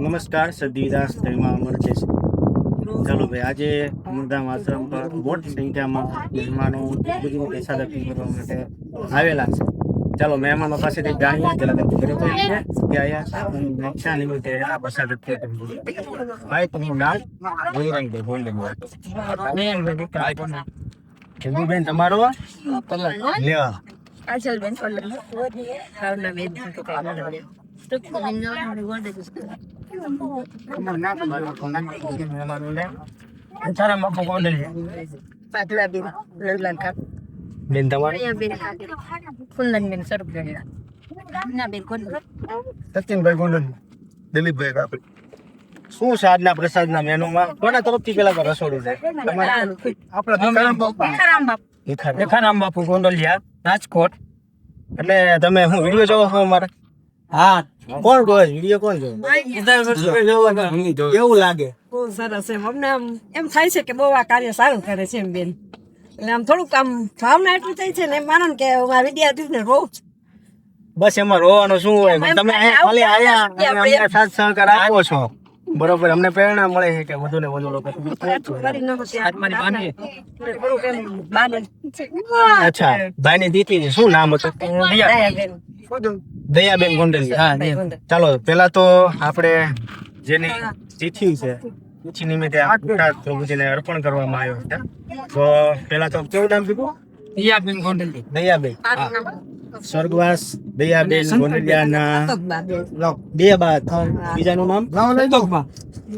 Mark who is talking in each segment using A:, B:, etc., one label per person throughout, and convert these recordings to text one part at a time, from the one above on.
A: નમસ્કાર સદીદાસ જયમાં અમર છે. ચાલો ભાઈ, આજે અમરધામ આશ્રમ પર મોટી સંખ્યામાં મહેમાનો બધી પૈસા દર્શન કરવા માટે આવેલા છે. ચાલો, મહેમાનો પાસેથી જાણીએ પેલા તો ઘરે તો છે કે આયા નકશા નિમિત્તે આ પ્રસાદ ભાઈ, તમારું નામ? ભૂલરંગભાઈ ભૂલરંગભાઈ ચંદુબેન તમારો? લેવા
B: કાજલબેન પલ્લવ ભાવનાબેન.
A: બેન તમારે સચિનભાઈ ગોંડલ દિલીપભાઈ કાપડી શું છે આજના પ્રસાદના મેનુમાં કોના તરફથી પેલા રસોડું છે
C: રેખારામ બાપુ ગોંડલિયા રાજકોટ.
A: એટલે તમે હું વીડિયો જોવો છો અમારે?
C: હા
A: કોણ જોવે વીડિયો કોણ જોવે? એવું લાગે.
D: બહુ સરસ એમ. અમને આમ એમ થાય છે કે બહુ આ કાર્ય સારું કરે છે એમ બેન. એટલે આમ થોડુંક આમ ભાવના એટલું થઈ છે ને એમ માનો ને કે હું આ વિદ્યાર્થીને છું.
A: બસ એમાં રોવાનું શું હોય? તમે અહીંયા ખાલી આયા અને અમને સાથ સહકાર આપો છો. બરોબર અમને પ્રેરણા મળે છે કે વધુ ને વધુ લોકો અચ્છા ભાઈ ની દીકરી શું નામ હતું?
D: દયાબેન.
A: દયાબેન
D: હા
A: ચાલો પેલા તો આપણે જેની તિથિ છે તિથિ નિમિત્તે પ્રભુજીને અર્પણ કરવામાં આવ્યો છે તો પેલા તો કેવું નામ કીધું?
C: દયાબેન ગોંડલી
A: દયાબેન. સ્વર્ગવાસ દયાબેન ગોંડલિયાના બે બાદ બીજાનું નામ?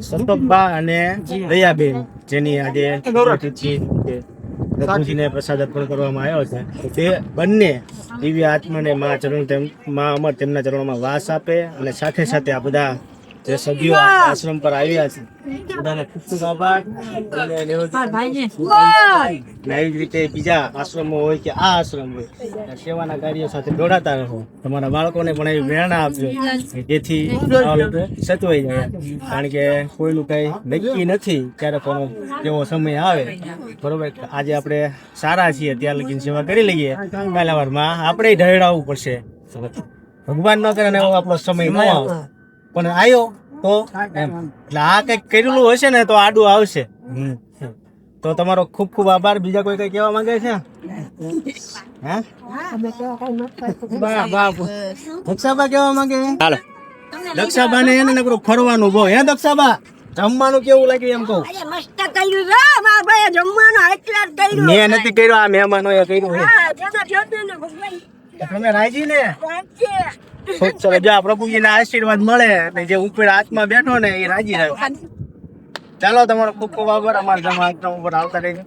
A: સંતોકબા અને દયાબેન જેની આજે પ્રભુજીને પ્રસાદ અર્પણ કરવામાં આવ્યો છે. તે બંને દિવ્ય આત્માને મા ચરણ તેમ મા અમર તેમના ચરણોમાં વાસ આપે અને સાથે સાથે આ બધા જે સભ્યો આશ્રમ પર આવ્યા છે. બધાને ખૂબ ખૂબ આભાર. અને એવી જ રીતે બીજા આશ્રમો હોય કે આ આશ્રમ હોય સેવાના કાર્યો સાથે જોડાતા રહો. તમારા બાળકોને પણ એવી પ્રેરણા આપજો. જેથી સચવાઈ જાય. કારણ કે કોઈનું કઈ નક્કી નથી ક્યારે પણ કેવો સમય આવે. બરોબર? આજે આપણે સારા છીએ. ત્યાં લગીને સેવા કરી લઈએ. કાલાવારમાં આપણે ઢળાવવું પડશે. ભગવાન ન કરે ને એવો આપણો સમય ન આવે. પણ આવ્યો તો એટલે આ કંઈક કરેલું હશે ને તો આડું આવશે. તો તમારો ખૂબ ખૂબ આભાર. બીજા કોઈ કઈ કહેવા માંગે છે? હે? બા બા દક્ષાબા કેવા માંગે હાલો. દક્ષાબા ને એને નકરું ફરવાનું બહુ. હે દક્ષાબા? જમવાનું કેવું લાગ્યું એમ કહું?
D: મસ્ત કર્યું છે મારા ભાઈએ જમવાનું એટલા કર્યું
A: મેં નથી કર્યું આ મહેમાનો એ કર્યું તમે રાજી ને? ખૂબ જો પ્રભુજીના આશીર્વાદ મળે અને જે ઉપર હાથમાં બેઠો ને એ રાજી રહ્યો ચાલો તમારો ખૂબ ખૂબ આભાર. અમારા જમા ઉપર આવતા રહેજો.